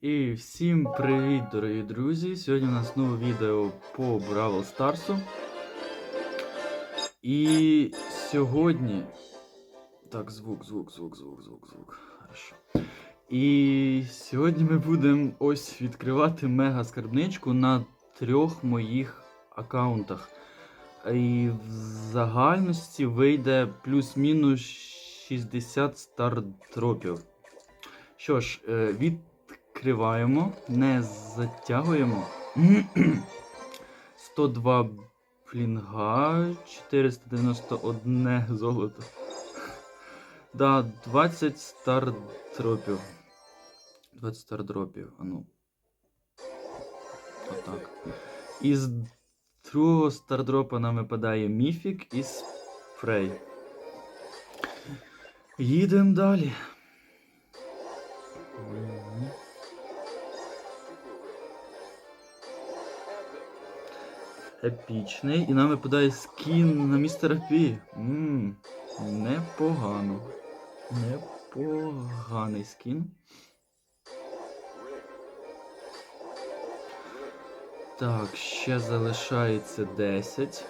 І всім привіт, дорогі друзі! Сьогодні у нас нове відео по Бравл Старсу. І сьогодні. Так, звук, звук, звук, звук, звук, звук. Хорошо. І сьогодні ми будемо ось відкривати мега скарбничку на трьох моїх аккаунтах. І в загальності вийде плюс-мінус 60 стардропів. Що ж, е, відкриваємо, не затягуємо. 102 флінга, 491 золото. Да, 20 стардропів. 20 стардропів, а ну. Отак. Із другого стардропа нам випадає міфік і спрей. Їдемо далі. Епічний. І нам випадає скін на містера Пі. Ммм, непогано. Непоганий скін. Так, ще залишається 10.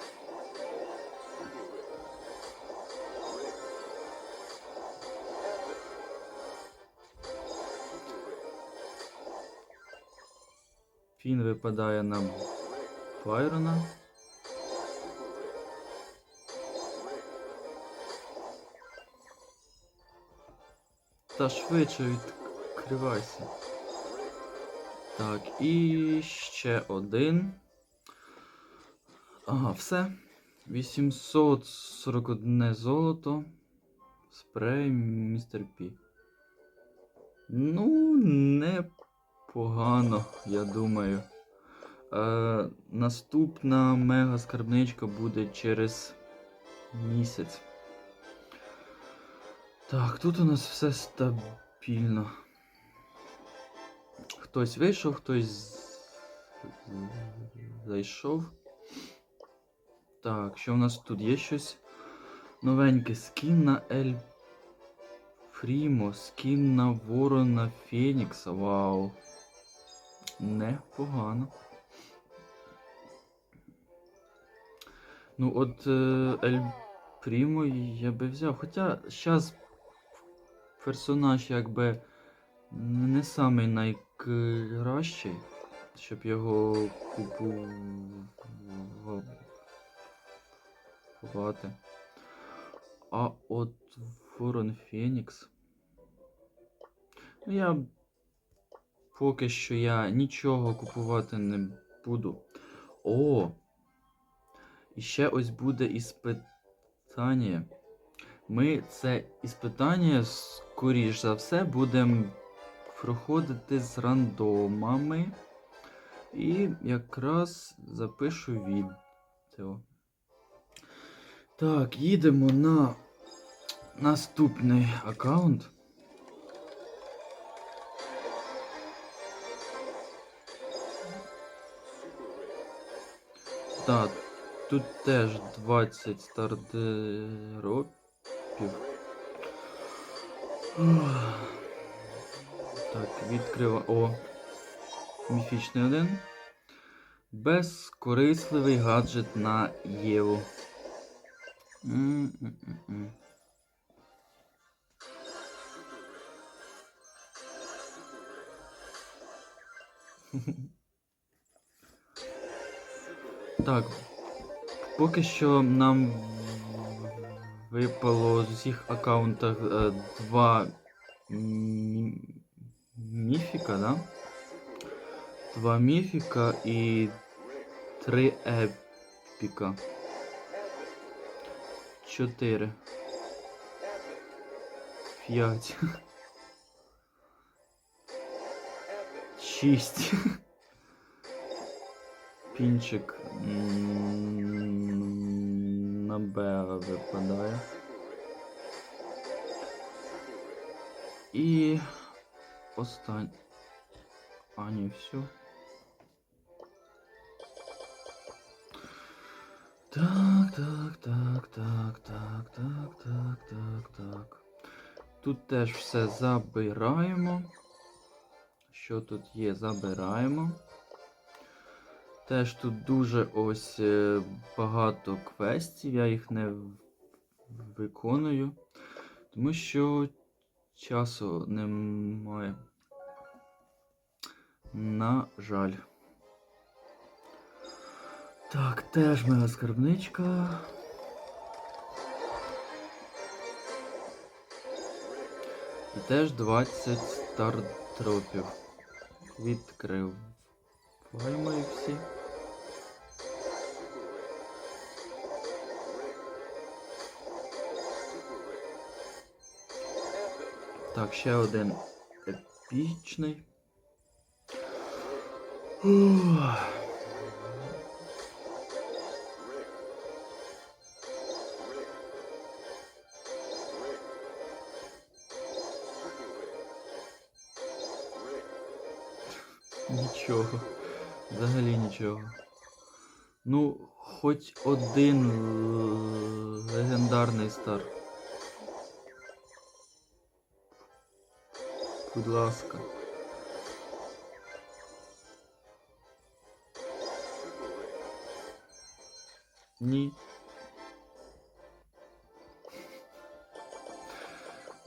Фін випадає на Байрона. Та швидше відкривайся. Так, і ще один. Ага, все. 841 золото. Спрей містер Пі. Ну, непогано, я думаю. Е, наступна мега скарбничка буде через місяць. Так, тут у нас все стабільно. Хтось вийшов, хтось зайшов. Так, що в нас тут є щось новеньке? Скін на Ель Фрімо, скін на Ворона Фенікса. Вау. Непогано. Ну, от е, Ель Прімо я би взяв. Хоча зараз персонаж якби не самий найкращий, щоб його купувати. А от Ворон Фенікс. Ну, я поки що я нічого купувати не буду. О! І ще ось буде іспитання. Ми це іспитання, скоріш за все, будемо проходити з рандомами. І якраз запишу відео. Так, їдемо на наступний аккаунт. Так, тут теж 20 стардропів. Ух. Так, відкрива. О. Міфічний один. Безкорисливий гаджет на Єву. Так, поки що нам випало з усіх аккаунтах е, два мі- міфіка, да? Два міфіка і три епіка. Чотири. П'ять. Шість. Пінчик на Б випадає. І остань. А, ні, все. Так, так, так, так, так, так, так, так, так. Тут теж все забираємо. що тут є, забираємо. Теж тут дуже ось е, багато квестів, я їх не виконую, тому що часу немає. На жаль. Так, теж моя скарбничка. І теж 20 стартропів. Відкриваємо їх всі. Так, ще один епічний. Нічого. Взагалі нічого. Ну, хоч один легендарний стар. Будь ласка. Ні.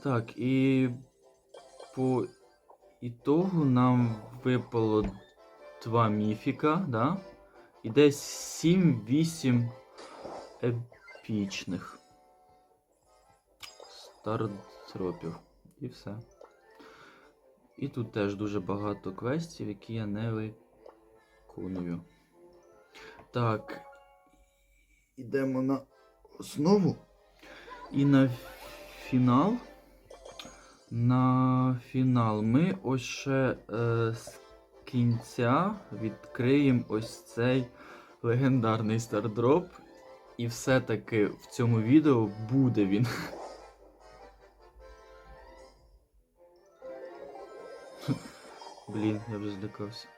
Так, і по ітогу нам випало два міфіка, да? І десь 7-8 епічних стартропів. І все. І тут теж дуже багато квестів, які я не виконую. Так. Ідемо на основу. І на фінал. На фінал ми ось ще е, з кінця відкриємо ось цей легендарний стардроп. І все-таки в цьому відео буде він. Блін, я вже злякався.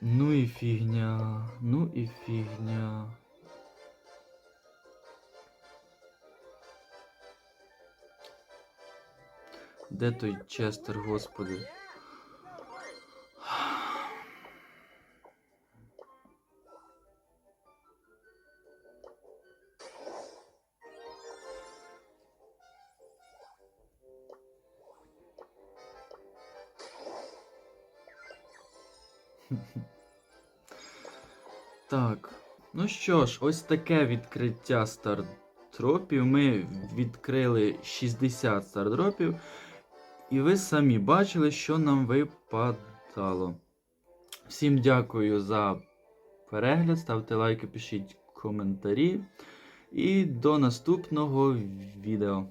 Ну і фігня, ну і фігня. Де той Честер, господи? Так, ну що ж, ось таке відкриття стардропів. Ми відкрили 60 стардропів, і ви самі бачили, що нам випадало. Всім дякую за перегляд, ставте лайки, пишіть коментарі. І до наступного відео.